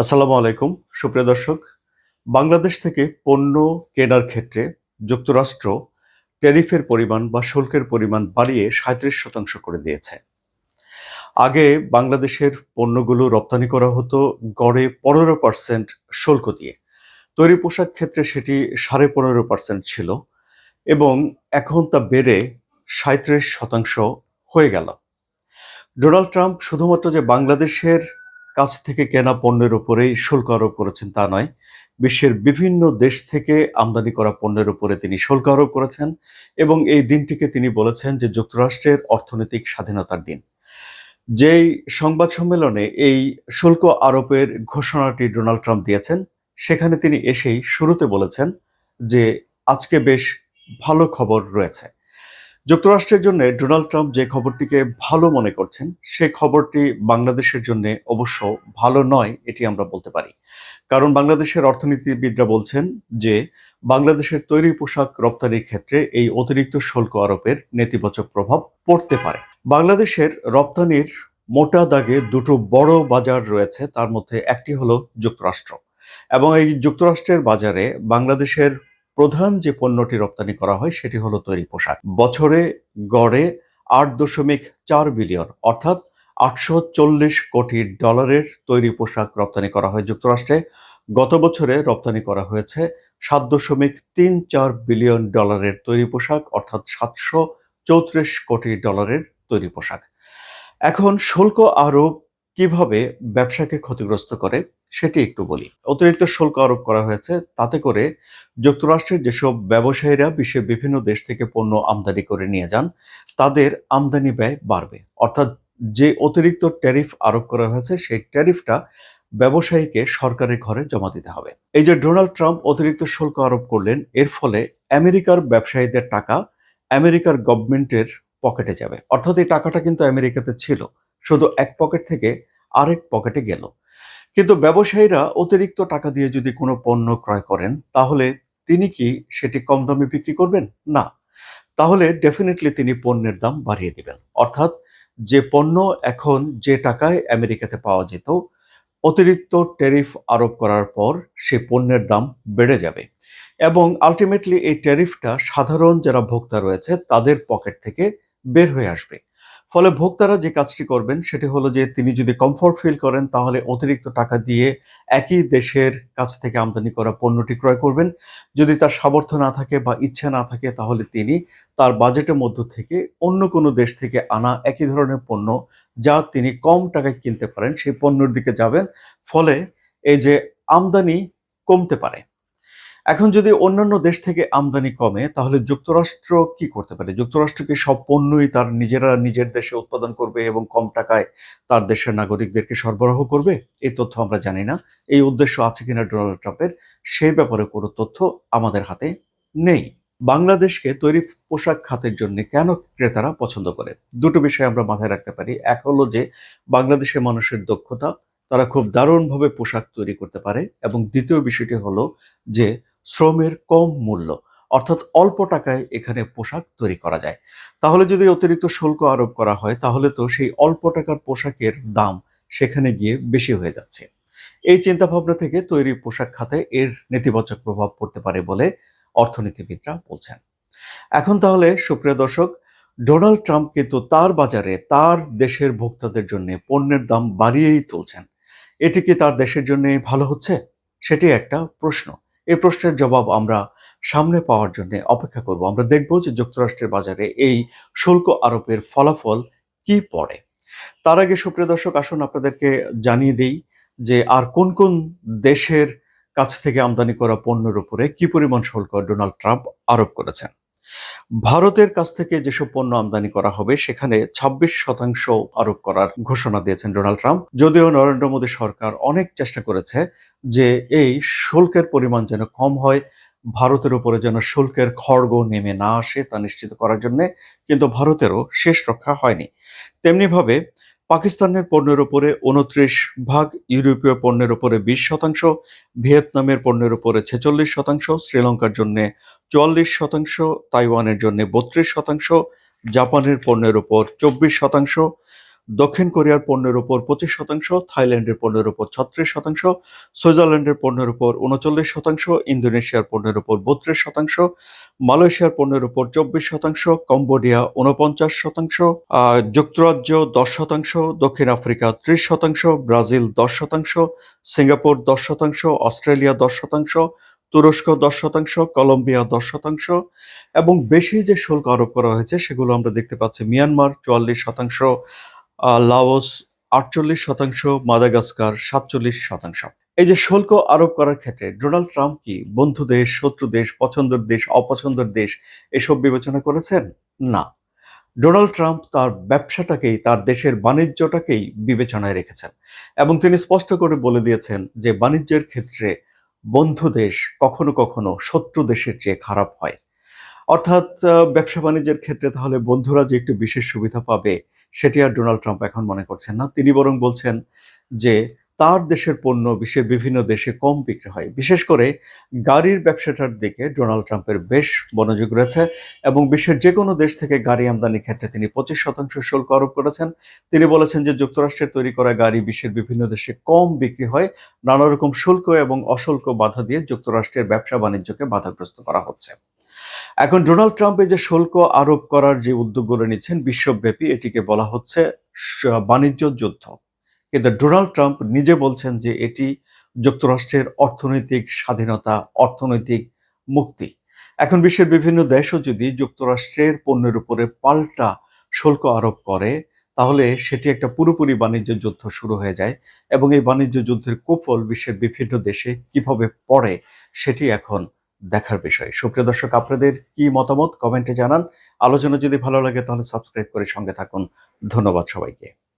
আসসালামু আলাইকুম, সুপ্রিয় দর্শক। বাংলাদেশ থেকে পণ্য কেনার ক্ষেত্রে যুক্তরাষ্ট্র ট্যারিফের পরিমাণ বা শুল্কের পরিমাণ বাড়িয়ে সাঁত্রিশ শতাংশ করে দিয়েছে। আগে বাংলাদেশের পণ্যগুলো রপ্তানি করা হতো গড়ে পনেরো পার্সেন্ট শুল্ক দিয়ে। তৈরি পোশাক ক্ষেত্রে সেটি সাড়ে পনেরো পার্সেন্ট ছিল এবং এখন তা বেড়ে সাঁত্রিশ শতাংশ হয়ে গেল। ডোনাল্ড ট্রাম্প শুধুমাত্র যে বাংলাদেশের কাছ থেকে কেনা পণ্যের উপরেই শুল্ক আরোপ করেছেন তা নয়। বিশ্বের বিভিন্ন দেশ থেকে আমদানি করা পণ্যের উপরে তিনি শুল্ক আরোপ করেছেন এবং এই দিনটিকে তিনি বলেছেন যে যুক্তরাষ্ট্রের অর্থনৈতিক স্বাধীনতার দিন। যেই সংবাদ সম্মেলনে এই শুল্ক আরোপের ঘোষণাটি ডোনাল্ড ট্রাম্প দিয়েছেন, সেখানে তিনি এসেই শুরুতে বলেছেন যে আজকে বেশ ভালো খবর রয়েছে। যুক্তরাষ্ট্রের জন্য ডোনাল্ড ট্রাম্প যে খবরটিকে ভালো মনে করছেন, সে খবরটি বাংলাদেশের জন্য অবশ্য ভালো নয়, এটি আমরা বলতে পারি। কারণ বাংলাদেশের অর্থনীতিবিদরা বলছেন যে, বাংলাদেশের তৈরি পোশাক রপ্তানির ক্ষেত্রে এই অতিরিক্ত শুল্ক আরোপের নেতিবাচক প্রভাব পড়তে পারে। বাংলাদেশের রপ্তানির মোটা দাগে দুটো বড় বাজার রয়েছে, তার মধ্যে একটি হলো যুক্তরাষ্ট্র। এবং এই যুক্তরাষ্ট্রের বাজারে বাংলাদেশের প্রধান যে পণ্যটি রপ্তানি করা হয়, সেটি হলো তৈরি পোশাক। বছরে গড়ে আট দশমিক চার বিলিয়ন, অর্থাৎ আটশো চল্লিশ কোটি ডলারের তৈরি পোশাক রপ্তানি করা হয় যুক্তরাষ্ট্রে। গত বছরে রপ্তানি করা হয়েছে সাত দশমিক তিন চার বিলিয়ন ডলারের তৈরি পোশাক, অর্থাৎ সাতশো চৌত্রিশ কোটি ডলারের তৈরি পোশাক। এখন শুল্ক আরোপ কীভাবে ব্যবসাকে ক্ষতিগ্রস্ত করে সেটি একটু বলি। অতিরিক্ত শুল্ক আরোপ করা হয়েছে, তাতে করে যুক্তরাষ্ট্রের যেসব ব্যবসায়ীরা বিশ্বের বিভিন্ন দেশ থেকে পণ্য আমদানি করে নিয়ে যান, তাদের আমদানি ব্যয় বাড়বে। অর্থাৎ যে অতিরিক্ত ট্যারিফ আরোপ করা হয়েছে, সেই ট্যারিফটা ব্যবসায়ীকে সরকারের ঘরে জমা দিতে হবে। এই যে ডোনাল্ড ট্রাম্প অতিরিক্ত শুল্ক আরোপ করলেন, এর ফলে আমেরিকার ব্যবসায়ীদের টাকা আমেরিকার গভর্নমেন্টের পকেটে যাবে। অর্থাৎ এই টাকাটা কিন্তু আমেরিকাতে ছিল। শুধু এক পকেট থেকে আরেক পকেটে গেল। কিন্তু ব্যবসায়ীরা অতিরিক্ত টাকা দিয়ে যদি কোনো পণ্য ক্রয় করেন, তাহলে তিনি কি সেটি কম দামে বিক্রি করবেন? না। তাহলে ডেফিনেটলি তিনি পণ্যের দাম বাড়িয়ে দিবেন। অর্থাৎ যে পণ্য এখন যে টাকায় আমেরিকাতে পাওয়া যেত, অতিরিক্ত ট্যারিফ আরোপ করার পর সে পণ্যের দাম বেড়ে যাবে। এবং আলটিমেটলি এই ট্যারিফটা সাধারণ যারা ভোক্তা রয়েছে, তাদের পকেট থেকে বের হয়ে আসবে। ফলে ভোক্তারা যে কাজটি করবেন, সেটি হলো যে তিনি যদি কমফোর্ট ফিল করেন, তাহলে অতিরিক্ত টাকা দিয়ে একই দেশের কাছ থেকে আমদানি করা পণ্যটি ক্রয় করবেন। যদি তার সামর্থ্য না থাকে বা ইচ্ছা না থাকে, তাহলে তিনি তার বাজেটের মধ্য থেকে অন্য কোনো দেশ থেকে আনা একই ধরনের পণ্য যা তিনি কম টাকায় কিনতে পারেন, সেই পণ্যের দিকে যাবেন। ফলে এই যে আমদানি কমতে পারে। এখন যদি অন্যান্য দেশ থেকে আমদানি কমে, তাহলে যুক্তরাষ্ট্র কি করতে পারে? যুক্তরাষ্ট্রকে সব পণ্যই তার নিজেরা নিজের দেশে উৎপাদন করবে এবং কম টাকায় তার দেশের নাগরিকদেরকে সরবরাহ করবে? এই তথ্য আমরা জানি না। এই উদ্দেশ্য আছে কিনা ডোনাল্ড ট্রাম্পের সেই ব্যাপারে কোনো তথ্য আমাদের হাতে নেই। বাংলাদেশকে তৈরি পোশাক খাতের জন্য কেন ক্রেতারা পছন্দ করে? দুটো বিষয় আমরা মাথায় রাখতে পারি। এক হলো যে বাংলাদেশের মানুষের দক্ষতা, তারা খুব দারুণভাবে পোশাক তৈরি করতে পারে এবং দ্বিতীয় বিষয়টি হলো যে শ্রমের কম মূল্য, অর্থাৎ অল্প টাকায় এখানে পোশাক তৈরি করা যায়। তাহলে যদি অতিরিক্ত শুল্ক আরোপ করা হয়, তাহলে তো সেই অল্প টাকার পোশাকের দাম সেখানে গিয়ে বেশি হয়ে যাচ্ছে। এই চিন্তা ভাবনা থেকে তৈরি পোশাক খাতে এর নেতিবাচক প্রভাব পড়তে পারে বলে অর্থনীতিবিদরা বলছেন। এখন তাহলে, সুপ্রিয় দর্শক, ডোনাল্ড ট্রাম্প কিন্তু তার বাজারে তার দেশের ভোক্তাদের জন্য পণ্যের দাম বাড়িয়েই তুলছেন। এটি কি তার দেশের জন্য ভালো হচ্ছে? সেটি একটা প্রশ্ন। এই প্রশ্নের জবাব আমরা সামনে পাওয়ার জন্য অপেক্ষা করব। আমরা দেখব যে যুক্তরাষ্ট্রের বাজারে এই শুল্ক আরোপের ফলাফল কি পড়ে। তার আগে সুপ্রিয় দর্শক, আসুন আপনাদেরকে জানিয়ে দেই যে আর কোন কোন দেশের কাছ থেকে আমদানি করা পণ্যের উপরে কি পরিমাণ শুল্ক ডোনাল্ড ট্রাম্প আরোপ করেছেন। ভারতের কাছ থেকে যেসব পণ্য আমদানি করা হবে, সেখানে ২৬ শতাংশ আরোপ করার ঘোষণা দিয়েছেন ডোনাল্ড ট্রাম্প। যদিও নরেন্দ্র মোদী সরকার অনেক চেষ্টা করেছে যে এই শুল্কের পরিমাণ যেন কম হয়, ভারতের উপরে যেন শুল্কের খড়গ নেমে না আসে তা নিশ্চিত করার জন্য, কিন্তু ভারতেরও শেষ রক্ষা হয়নি। তেমনিভাবে পাকিস্তানের পণ্যের উপরে উনত্রিশ ভাগ, ইউরোপীয় পণ্যের উপরে বিশ শতাংশ, ভিয়েতনামের পণ্যের উপরে ছেচল্লিশ শতাংশ, শ্রীলঙ্কার জন্য চুয়াল্লিশ শতাংশ, তাইওয়ানের জন্য বত্রিশ শতাংশ, জাপানের পণ্যের উপর চব্বিশ শতাংশ, দক্ষিণ কোরিয়ার পণ্যের উপর পঁচিশ শতাংশ, থাইল্যান্ডের পণ্যের উপর ছত্রিশ শতাংশ, সুইজারল্যান্ডের পণ্যের উপর উনচল্লিশ শতাংশ, ইন্দোনেশিয়ার পণ্যের উপর বত্রিশ শতাংশ, মালয়েশিয়ার পণ্যের উপর চব্বিশ শতাংশ, কম্বোডিয়া উনপঞ্চাশ শতাংশ যুক্তরাজ্য দশ শতাংশ, দক্ষিণ আফ্রিকা ত্রিশ শতাংশ, ব্রাজিল দশ শতাংশ, সিঙ্গাপুর দশ শতাংশ, অস্ট্রেলিয়া দশ শতাংশ তুরস্ক দশ শতাংশ, কলম্বিয়া দশ শতাংশ এবং বেশি যে শুল্ক আরোপ করা হয়েছে সেগুলো আমরা দেখতে পাচ্ছি। মিয়ানমার চুয়াল্লিশ শতাংশ লাওস আটচল্লিশ শতাংশ, মাদাগাস্কার সাতচল্লিশ শতাংশ। এই যে শুল্ক আরোপ করার ক্ষেত্রে ডোনাল্ড ট্রাম্প কি বন্ধু দেশ, শত্রু দেশ, পছন্দের দেশ, অপছন্দের দেশ এসব বিবেচনা করেছেন? না। ডোনাল্ড ট্রাম্প তার ব্যবসাটাকেই, তার দেশের বাণিজ্যটাকেই বিবেচনায় রেখেছেন এবং তিনি স্পষ্ট করে বলে দিয়েছেন যে বাণিজ্যের ক্ষেত্রে বন্ধু দেশ কখনো কখনো শত্রু দেশের চেয়ে খারাপ হয়। অর্থাৎ ব্যবসা বাণিজ্যের ক্ষেত্রে তাহলে বন্ধুরা যে একটু বিশেষ সুবিধা পাবে, সেটি আর ডোনাল্ড ট্রাম্প এখন মনে করছেন না। তিনি বরং বলছেন যে তার দেশের পণ্য বিশ্বের বিভিন্ন দেশে কম বিক্রি হয়। বিশেষ করে গাড়ির ব্যবসাটার দিকে ডোনাল্ড ট্রাম্পের বেশ মনোযোগ রয়েছে এবং বিশ্বের যে কোনো দেশ থেকে গাড়ি আমদানির ক্ষেত্রে তিনি পঁচিশ শতাংশ শুল্ক আরোপ করেছেন। তিনি বলেছেন যে যুক্তরাষ্ট্রের তৈরি করা গাড়ি বিশ্বের বিভিন্ন দেশে কম বিক্রি হয়। নানা রকম শুল্ক এবং অশুল্ক বাধা দিয়ে যুক্তরাষ্ট্রের ব্যবসা বাণিজ্যকে বাধাগ্রস্ত করা হচ্ছে। এখন ডোনাল্ড ট্রাম্প যে শুল্ক আরোপ করার যে উদ্যোগগুলো নিচ্ছেন, বিশ্বব্যাপী এটিকে বলা হচ্ছে বাণিজ্য যুদ্ধ। কিন্তু ডোনাল্ড ট্রাম্প নিজে বলছেন যে এটি যুক্তরাষ্ট্রের অর্থনৈতিক স্বাধীনতা, অর্থনৈতিক মুক্তি। এখন বিশ্বের বিভিন্ন দেশও যদি যুক্তরাষ্ট্রের পণ্যের উপরে পাল্টা শুল্ক আরোপ করে, তাহলে সেটি একটা পুরোপুরি বাণিজ্য যুদ্ধ শুরু হয়ে যায় এবং এই বাণিজ্য যুদ্ধের কুফল বিশ্বের বিভিন্ন দেশে কীভাবে পড়ে, সেটি এখন দেখার বিষয়। সুপ্রিয় দর্শক, আপনাদের কি মতামত? কমেন্টে জানান। আলোচনা যদি ভালো লাগে, তাহলে সাবস্ক্রাইব করে সঙ্গে থাকুন। ধন্যবাদ সবাইকে।